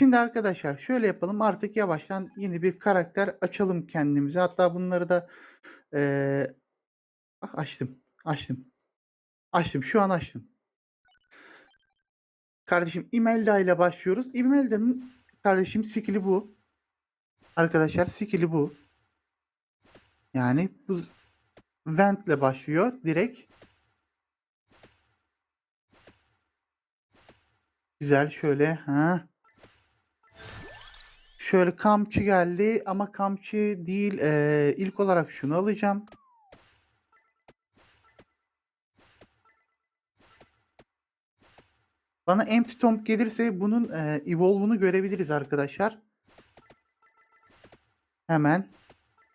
Şimdi arkadaşlar şöyle yapalım. Artık yavaştan yeni bir karakter açalım kendimize. Hatta bunları da ah, açtım. Açtım. Açtım. Şu an açtım. Kardeşim Imelda ile başlıyoruz. Imelda'nın kardeşim skill'i bu. Arkadaşlar skill'i bu. Yani bu vent ile başlıyor direkt. Güzel şöyle ha. Şöyle kamçı geldi ama kamçı değil. eee, ilk olarak şunu alacağım. Bana Empty Tomb gelirse bunun eee evolve'unu görebiliriz arkadaşlar. Hemen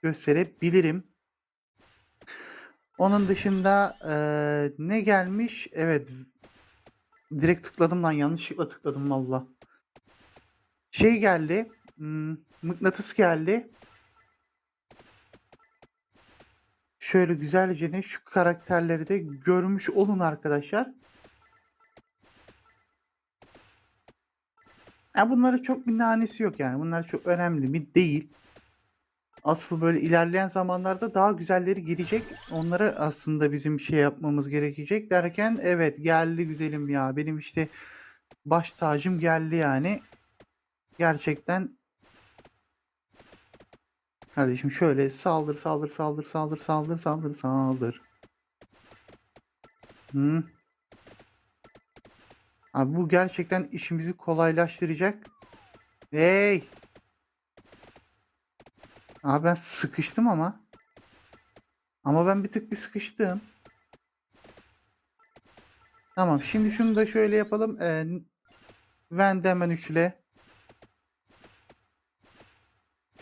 gösterebilirim. Onun dışında eee, ne gelmiş? Evet. Direkt tıkladım lan. Yanlışlıkla tıkladım valla. Şey geldi. Hmm, mıknatıs geldi. Şöyle güzelce de şu karakterleri de görmüş olun arkadaşlar. Ya bunlara çok bir nanesi yok yani. Bunlar çok önemli mi? Değil. Asıl böyle ilerleyen zamanlarda daha güzelleri gelecek. Onlara aslında bizim şey yapmamız gerekecek derken evet geldi güzelim ya. Benim işte baş tacım geldi yani. Gerçekten kardeşim şöyle saldır saldır saldır saldır saldır saldır saldır. Hı. Abi bu gerçekten işimizi kolaylaştıracak. Hey! Abi ben sıkıştım ama. Ama ben bir tık bir sıkıştım. Tamam şimdi şunu da şöyle yapalım. Ee, Vend hemen üçle.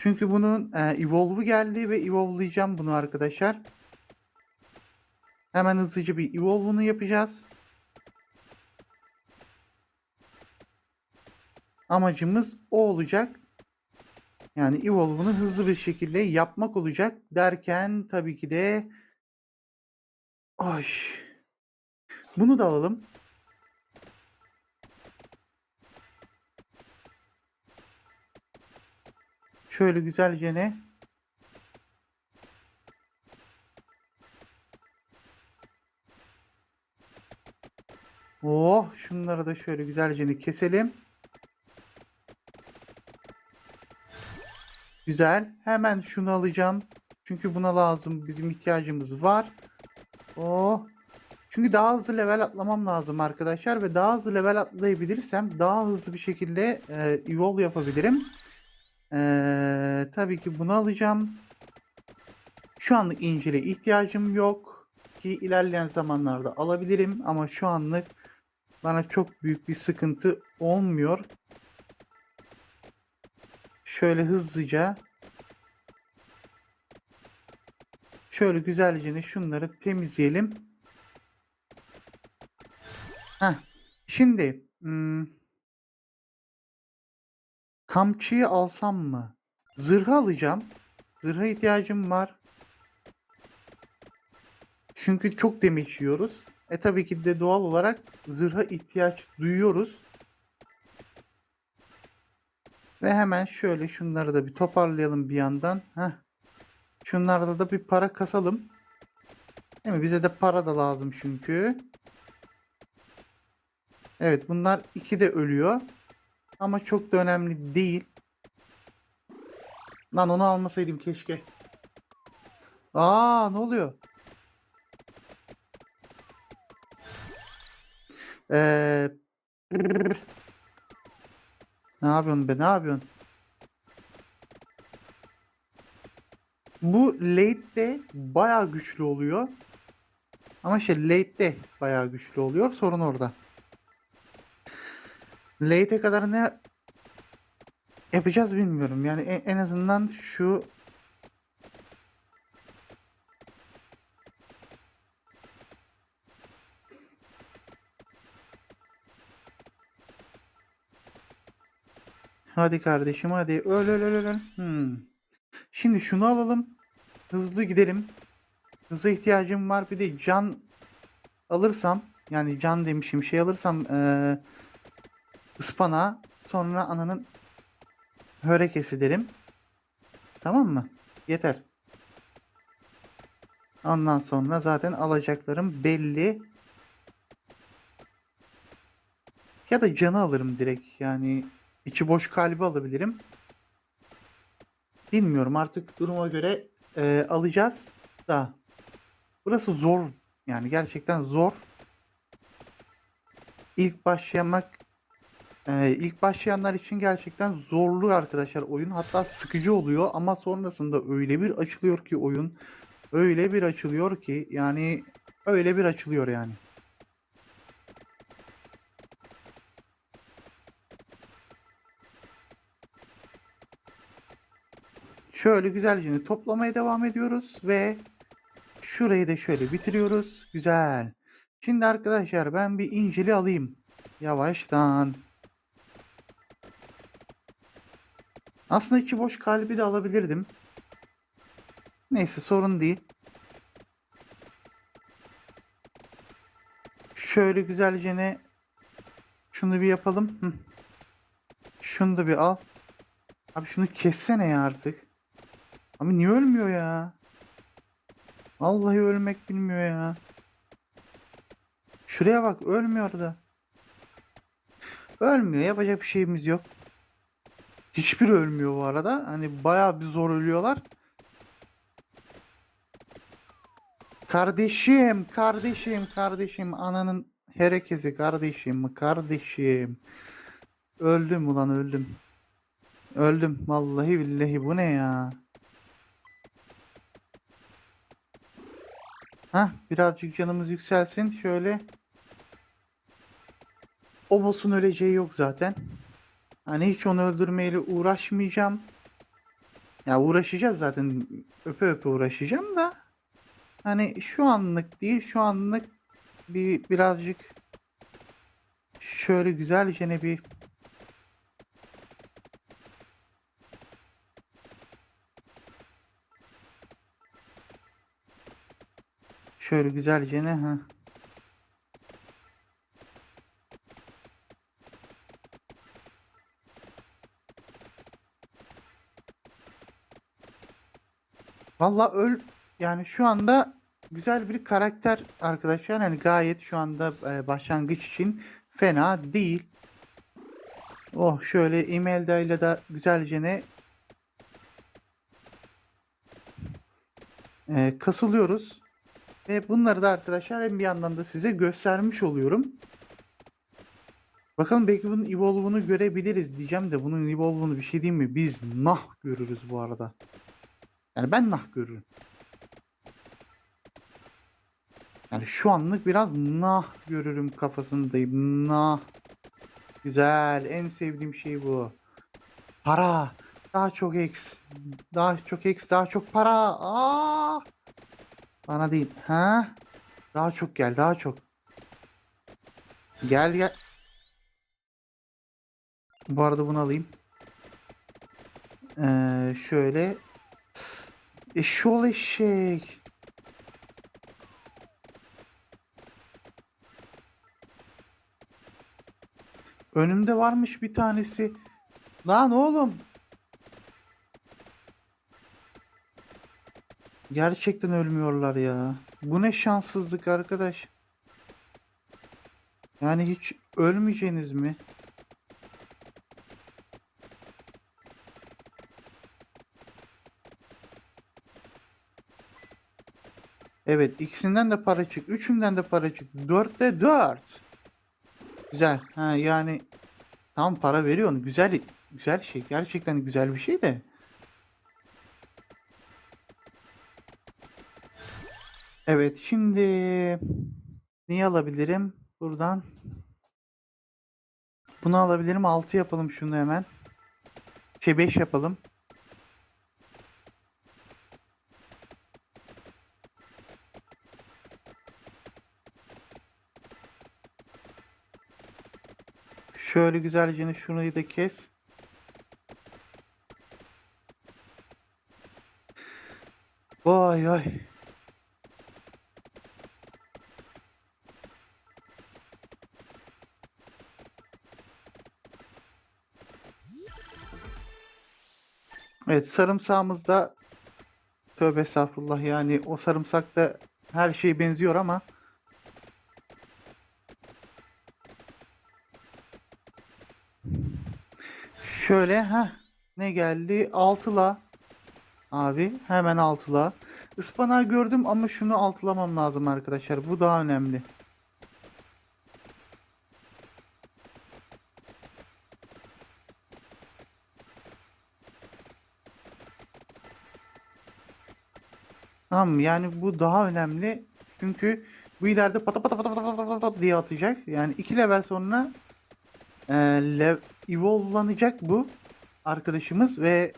Çünkü bunun e, evolve'u geldi ve evolve'layacağım bunu arkadaşlar. Hemen hızlıca bir evolve'unu yapacağız. Amacımız o olacak. Yani evolve'unu hızlı bir şekilde yapmak olacak derken tabii ki de Ay. Bunu da alalım. Şöyle güzelce ne? Oh, şunları da şöyle güzelce keselim. Güzel. Hemen şunu alacağım. Çünkü buna lazım. Bizim ihtiyacımız var. Oh. Çünkü daha hızlı level atlamam lazım arkadaşlar ve daha hızlı level atlayabilirsem daha hızlı bir şekilde e, evolve yapabilirim. E, tabii ki bunu alacağım. Şu anlık incele ihtiyacım yok ki ilerleyen zamanlarda alabilirim ama şu anlık bana çok büyük bir sıkıntı olmuyor. Şöyle hızlıca şöyle güzelce şunları temizleyelim. Heh. Şimdi hmm, kamçıyı alsam mı? Zırhı alacağım. Zırha ihtiyacım var. Çünkü çok damage yiyoruz. E tabii ki de doğal olarak zırha ihtiyaç duyuyoruz. Ve hemen şöyle şunları da bir toparlayalım bir yandan. Heh. Şunlarda da bir para kasalım. Değil mi? Bize de para da lazım çünkü. Evet bunlar iki de ölüyor. Ama çok da önemli değil. Lan onu almasaydım keşke. Aa ne oluyor? Ee, ne yapıyorsun be ne yapıyorsun? Bu late'de bayağı güçlü oluyor. Ama şey late'de bayağı güçlü oluyor. Sorun orada. Late'e kadar ne yapacağız bilmiyorum. Yani en, azından şu Hadi kardeşim hadi. Öl öl öl öl. Hmm. Şimdi şunu alalım. Hızlı gidelim. Hıza ihtiyacım var. Bir de can alırsam yani can demişim şey alırsam eee ıspanağı sonra ananın hörekesi derim. Tamam mı? Yeter. Ondan sonra zaten alacaklarım belli. Ya da canı alırım direkt. Yani içi boş kalbi alabilirim. Bilmiyorum artık duruma göre e, alacağız da. Burası zor. Yani gerçekten zor. İlk başlamak e, ilk başlayanlar için gerçekten zorlu arkadaşlar oyun. Hatta sıkıcı oluyor ama sonrasında öyle bir açılıyor ki oyun. Öyle bir açılıyor ki yani öyle bir açılıyor yani. Şöyle güzelce toplamaya devam ediyoruz ve şurayı da şöyle bitiriyoruz. Güzel. Şimdi arkadaşlar ben bir inceli alayım. Yavaştan. Aslında içi boş kalbi de alabilirdim. Neyse sorun değil. Şöyle güzelce ne şunu bir yapalım. Şunu da bir al. Abi şunu kessene ya artık. Abi niye ölmüyor ya? Vallahi ölmek bilmiyor ya. Şuraya bak ölmüyor da. Ölmüyor yapacak bir şeyimiz yok. Hiçbiri ölmüyor bu arada. Hani bayağı bir zor ölüyorlar. Kardeşim, kardeşim, kardeşim. Ananın herekesi kardeşim, kardeşim. Öldüm ulan öldüm. Öldüm. Vallahi billahi bu ne ya? Hah birazcık canımız yükselsin. Şöyle. O boss'un öleceği yok zaten. Hani hiç onu öldürmeyle uğraşmayacağım. Ya uğraşacağız zaten. Öpe öpe uğraşacağım da. Hani şu anlık değil. Şu anlık bir birazcık şöyle güzelce bir Şöyle güzelce ne ha. Valla öl yani şu anda güzel bir karakter arkadaşlar. Yani gayet şu anda e, başlangıç için fena değil. Oh şöyle Imelda ile de güzelce ne e, kasılıyoruz. Ve bunları da arkadaşlar hem bir yandan da size göstermiş oluyorum. Bakalım belki bunun evolve'unu görebiliriz diyeceğim de bunun evolve'unu bir şey diyeyim mi? Biz nah görürüz bu arada. Yani ben nah görürüm. Yani şu anlık biraz nah görürüm kafasındayım. Nah. Güzel. En sevdiğim şey bu. Para. Daha çok X. Daha çok X. Daha çok para. Aa! Bana değil. Ha? Daha çok gel. Daha çok. Gel gel. Bu arada bunu alayım. Ee, şöyle. Eşol eşek. Önümde varmış bir tanesi. Lan oğlum. Gerçekten ölmüyorlar ya. Bu ne şanssızlık arkadaş. Yani hiç ölmeyeceğiniz mi? Evet ikisinden de para çık. Üçünden de para çık. Dörtte dört. Güzel. Ha, yani tam para veriyorsun. Güzel güzel şey. Gerçekten güzel bir şey de. Evet şimdi neyi alabilirim? Buradan. Bunu alabilirim. 6 yapalım şunu hemen. Şey 5 yapalım. Şöyle güzelce şurayı da kes. Vay vay. Evet sarımsağımızda tövbe estağfurullah yani o sarımsakta her şey benziyor ama şöyle ha ne geldi altıla abi hemen altıla ıspanağı gördüm ama şunu altılamam lazım arkadaşlar bu daha önemli. Tamam? Yani bu daha önemli. Çünkü bu ileride pata pata pata pata pata pata diye atacak. Yani iki level sonra e, lev evolve'lanacak bu arkadaşımız ve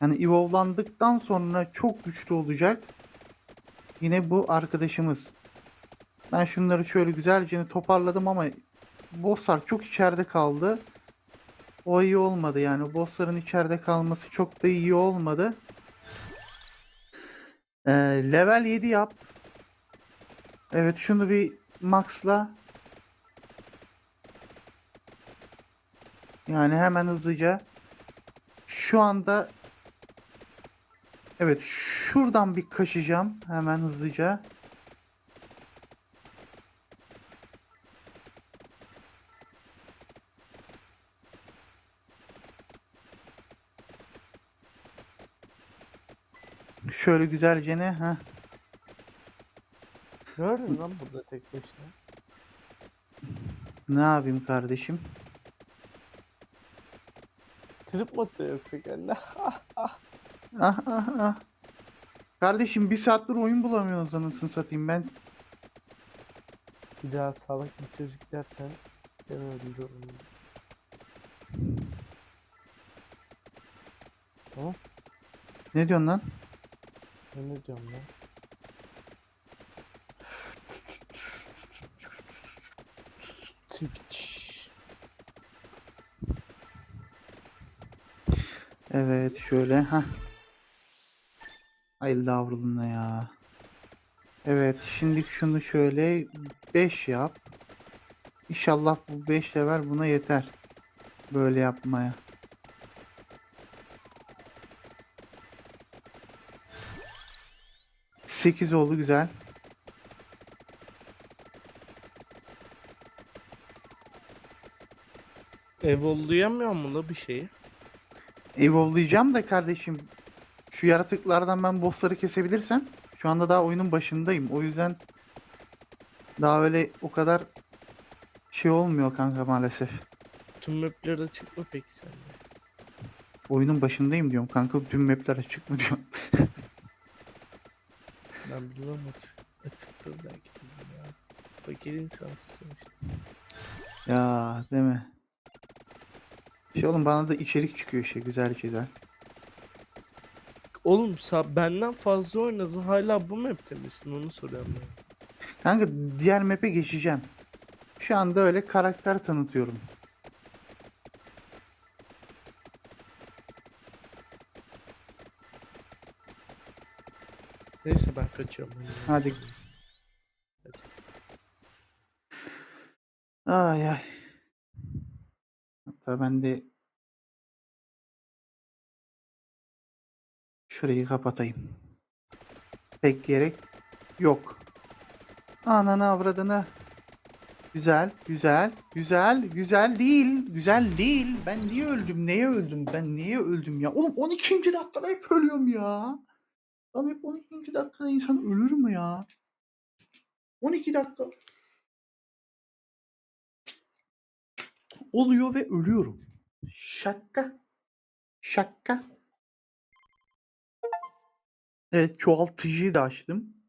yani evolve'landıktan sonra çok güçlü olacak. Yine bu arkadaşımız. Ben şunları şöyle güzelce toparladım ama bosslar çok içeride kaldı. O iyi olmadı yani. Bossların içeride kalması çok da iyi olmadı. Ee, level 7 yap. Evet şunu bir maxla. Yani hemen hızlıca. Şu anda Evet şuradan bir kaşıyacağım hemen hızlıca. Şöyle güzelce ne? Heh. Ne arıyorsun lan burada tek başına? Ne yapayım kardeşim? Trip mi atıyor yoksa kendi? Ah ah ah. Kardeşim bir saattir oyun bulamıyoruz anasını satayım ben. Bir daha salak bir çocuk dersen ben öldürürüm. Tamam. Ne diyorsun lan? Ben ne diyorum lan? Twitch. Evet şöyle ha. Ay lavruluna ya. Evet şimdi şunu şöyle 5 yap. İnşallah bu 5 level buna yeter. Böyle yapmaya. Sekiz oldu güzel. Evoluyamıyor mu la bir şeyi? Evolve'layacağım da kardeşim. Şu yaratıklardan ben bossları kesebilirsem. Şu anda daha oyunun başındayım. O yüzden daha öyle o kadar şey olmuyor kanka maalesef. Tüm mapler açık mı peki sende? Oyunun başındayım diyorum kanka. Tüm mapler açık mı diyorum. Ben bilmem açık. Açıktır belki ya. Fakir insansın sonuçta. ya değil mi? Şey oğlum bana da içerik çıkıyor işte güzel güzel. Oğlum sa benden fazla oynadın hala bu map'te misin onu soruyorum ben. Kanka diğer map'e geçeceğim. Şu anda öyle karakter tanıtıyorum. Neyse ben kaçıyorum. Hadi. Hadi. Ay ay. Hatta ben de şurayı kapatayım. Pek gerek yok. Ananı avradını. Güzel, güzel, güzel, güzel değil, güzel değil. Ben niye öldüm, neye öldüm, ben niye öldüm ya? Oğlum 12. dakikada hep ölüyorum ya. Lan hep 12. dakikada insan ölür mü ya? 12 dakika. Oluyor ve ölüyorum. Şaka. Şaka. Evet çoğaltıcıyı da açtım.